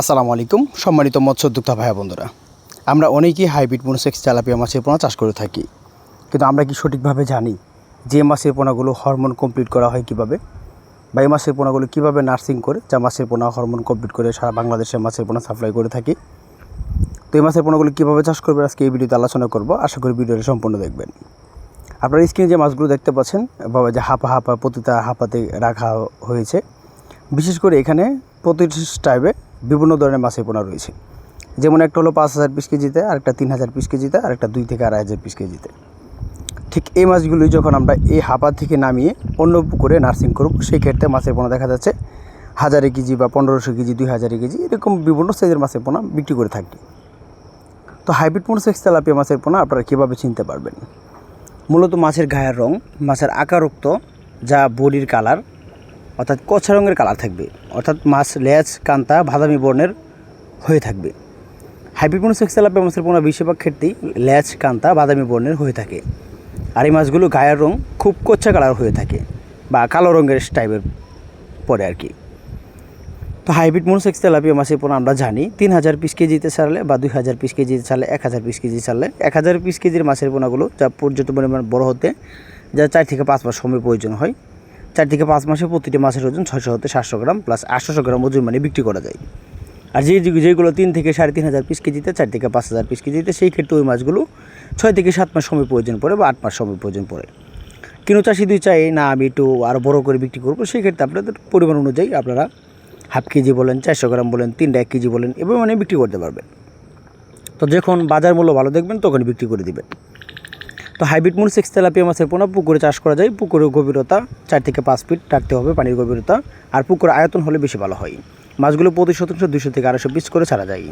আসসালামু আলাইকুম। সম্মানিত মৎস্য উদ্যোক্তা ভাই বন্ধুরা, আমরা অনেকেই হাইব্রিড মনোসেক্স তেলাপিয়া মাছের পোনা চাষ করে থাকি, কিন্তু আমরা কি সঠিকভাবে জানি যে মাছের পোনাগুলো হরমোন কমপ্লিট করা হয় কীভাবে? বা এই মাছের পোনাগুলো কীভাবে নার্সিং করে যা মাছের পোনা হরমোন কমপ্লিট করে সারা বাংলাদেশে মাছের পোনা সাপ্লাই করে থাকি? তো এই মাছের পোনাগুলো কীভাবে চাষ করবে আজকে এই ভিডিওতে আলোচনা করব, আশা করি ভিডিওটা সম্পূর্ণ দেখবেন। আপনার স্ক্রিনে যে মাছগুলো দেখতে পাচ্ছেন বাবা যে হাপা হাপা প্রতিটা হাপাতে রাখা হয়েছে, বিশেষ করে এখানে প্রতিটি টাইপে বিভিন্ন ধরনের মাছের পোনা রয়েছে। যেমন একটা হলো পাঁচ হাজার পিস কেজিতে, আরেকটা তিন হাজার পিস কেজিতে, আরেকটা দুই থেকে আড়াই হাজার পিস কেজিতে। ঠিক এই মাছগুলি যখন আমরা এই হাপা থেকে নামিয়ে অন্য পুকুরে নার্সিং করব সেই ক্ষেত্রে মাছের পোনা দেখা যাচ্ছে হাজারে কেজি বা পনেরোশো কেজি, দুই হাজার কেজি, এরকম বিভিন্ন সাইজের মাছের পোনা বিক্রি করে থাকি। তো হাইব্রিড মোনোসেক্স তেলাপিয়া মাছের পোনা আপনারা কীভাবে চিনতে পারবেন? মূলত মাছের গায়ের রং, মাছের আকারোক্ত যা বডির কালার অর্থাৎ কচ্ছা রঙের কালার থাকবে। অর্থাৎ মাছ, লেজ, কান্তা, বাদামি বর্ণের হয়ে থাকবে। হাইব্রিড মোনোসেক্স তেলাপিয়া মাছের পোনা বেশিরভাগ ক্ষেত্রেই লেজ, কান্তা, বাদামি বর্ণের হয়ে থাকে। আর এই মাছগুলো গায়ের রং খুব কচ্ছা কালার হয়ে থাকে বা কালো রঙের টাইপের পরে আর কি। তো হাইব্রিড মনোসেক্স তেলাপিয়া মাছের পোনা আমরা জানি তিন হাজার পিস কেজিতে ছাড়লে বা দুই হাজার পিস কেজিতে ছাড়লে এক হাজার পিস কেজি ছাড়লে এক হাজার পিস কেজির মাছের পোনাগুলো যা পর্যাপ্ত পরিমাণ বড় হতে যা চার থেকে পাঁচ মাস সময় প্রয়োজন হয়। চার থেকে পাঁচ মাসে প্রতিটি মাছের ওজন ছয়শো হতে সাতশো গ্রাম প্লাস আটশোশো গ্রাম ওজন মানে বিক্রি করা যায়। আর যে যেগুলো তিন থেকে সাড়ে তিন হাজার পিস কেজিতে চার থেকে পাঁচ হাজার পিস কেজিতে, সেই ক্ষেত্রে ওই মাছগুলো ছয় থেকে সাত মাস সময় প্রয়োজন পড়ে বা আট মাস সময় প্রয়োজন পড়ে। কিন্তু চাষি দুই চাই, না আমি একটু আরও বড়ো করে বিক্রি করব, সেই ক্ষেত্রে আপনাদের পরিমাণ অনুযায়ী আপনারা হাফ কেজি বলেন, চারশো গ্রাম বলেন, তিনটা এক কেজি বলেন, এভাবে মানে বিক্রি করতে পারবেন। তো যখন বাজার মূল্য ভালো দেখবেন তখন বিক্রি করে দিবেন। তো হাইব্রিড মনসেক্স তেলাপিয়া মাছের পোনা, পুকুরে চাষ করা যায়। পুকুরের গভীরতা চার থেকে পাঁচ ফিট রাখতে হবে পানির গভীরতা। আর পুকুর আয়তন হলে বেশি ভালো হয়। মাছগুলো প্রতি শতাংশ দুশো থেকে আড়াইশো পিস করে ছাড়া যায়।